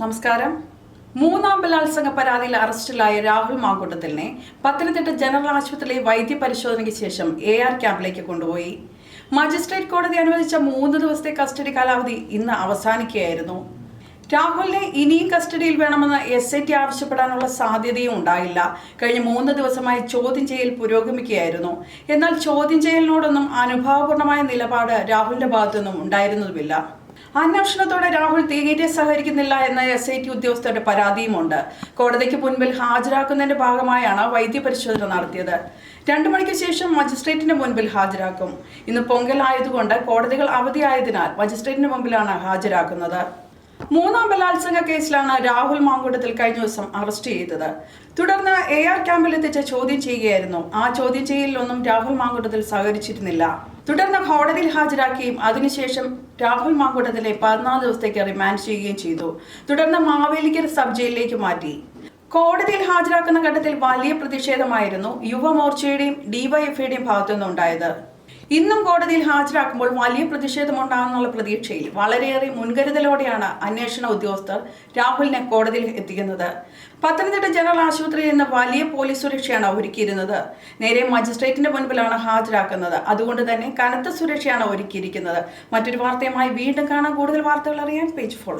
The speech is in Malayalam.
നമസ്കാരം. മൂന്നാം ബലാത്സംഗ പരാതിയിൽ അറസ്റ്റിലായ രാഹുൽ മാങ്കൂട്ടത്തിലിനെ പത്തനംതിട്ട ജനറൽ ആശുപത്രിയിലെ വൈദ്യപരിശോധനയ്ക്ക് ശേഷം എ ആർ ക്യാമ്പിലേക്ക് കൊണ്ടുപോയി. മജിസ്ട്രേറ്റ് കോടതി അനുവദിച്ച മൂന്ന് ദിവസത്തെ കസ്റ്റഡി കാലാവധി ഇന്ന് അവസാനിക്കുകയായിരുന്നു. രാഹുലിനെ ഇനിയും കസ്റ്റഡിയിൽ വേണമെന്ന് എസ് ഐ ടി ആവശ്യപ്പെടാനുള്ള സാധ്യതയും ഉണ്ടായില്ല. കഴിഞ്ഞ മൂന്ന് ദിവസമായി ചോദ്യം ചെയ്യൽ പുരോഗമിക്കുകയായിരുന്നു. എന്നാൽ ചോദ്യം ചെയ്യലിനോടൊന്നും അനുഭാവപൂർണമായ നിലപാട് രാഹുലിന്റെ ഭാഗത്തുനിന്നും ഉണ്ടായിരുന്നതുമില്ല. അന്വേഷണത്തോടെ രാഹുൽ തീരെ സഹകരിക്കുന്നില്ല എന്ന എസ് ഐ ടി ഉദ്യോഗസ്ഥരുടെ പരാതിയുമുണ്ട്. കോടതിക്ക് മുൻപിൽ ഹാജരാക്കുന്നതിന്റെ ഭാഗമായാണ് വൈദ്യപരിശോധന നടത്തിയത്. രണ്ടു മണിക്ക് ശേഷം മജിസ്ട്രേറ്റിന്റെ മുൻപിൽ ഹാജരാക്കും. ഇന്ന് പൊങ്കൽ ആയതുകൊണ്ട് കോടതികൾ അവധിയായതിനാൽ മജിസ്ട്രേറ്റിന്റെ മുമ്പിലാണ് ഹാജരാക്കുന്നത്. മൂന്നാം ബലാത്സംഗ കേസിലാണ് രാഹുൽ മാങ്കൂട്ടത്തിൽ കഴിഞ്ഞ ദിവസം അറസ്റ്റ് ചെയ്തത്. തുടർന്ന് എ ആർ ക്യാമ്പിൽ എത്തിച്ച് ചോദ്യം ചെയ്യുകയായിരുന്നു. ആ ചോദ്യം ചെയ്യലിലൊന്നും രാഹുൽ മാങ്കൂട്ടത്തിൽ സഹകരിച്ചിരുന്നില്ല. തുടർന്ന് കോടതിയിൽ ഹാജരാക്കുകയും അതിനുശേഷം രാഹുൽ മാങ്കൂട്ടത്തിലെ പതിനാല് ദിവസത്തേക്ക് റിമാൻഡ് ചെയ്യുകയും ചെയ്തു. തുടർന്ന് മാവേലിക്കര സബ് ജയിലിലേക്ക് മാറ്റി. കോടതിയിൽ ഹാജരാക്കുന്ന ഘട്ടത്തിൽ വലിയ പ്രതിഷേധമായിരുന്നു യുവമോർച്ചയുടെയും ഡിവൈഎഫ്ഐയുടെയും ഭാഗത്തുനിന്ന് ഉണ്ടായത് ഇന്നും കോടതിയിൽ ഹാജരാക്കുമ്പോൾ വലിയ പ്രതിഷേധമുണ്ടാകുമെന്നുള്ള പ്രതീക്ഷയിൽ വളരെയേറെ മുൻകരുതലോടെയാണ് അന്വേഷണ ഉദ്യോഗസ്ഥർ രാഹുലിനെ കോടതിയിൽ എത്തിക്കുന്നത്. പത്തനംതിട്ട ജനറൽ ആശുപത്രിയിൽ നിന്ന് വലിയ പോലീസ് സുരക്ഷയാണ് ഒരുക്കിയിരുന്നത്. നേരെ മജിസ്ട്രേറ്റിന്റെ മുൻപിലാണ് ഹാജരാക്കുന്നത്. അതുകൊണ്ട് തന്നെ കനത്ത സുരക്ഷയാണ് ഒരുക്കിയിരിക്കുന്നത്. മറ്റൊരു വാർത്തയുമായി വീണ്ടും കാണാൻ കൂടുതൽ വാർത്തകൾ അറിയാൻ പേജ് ഫോളോ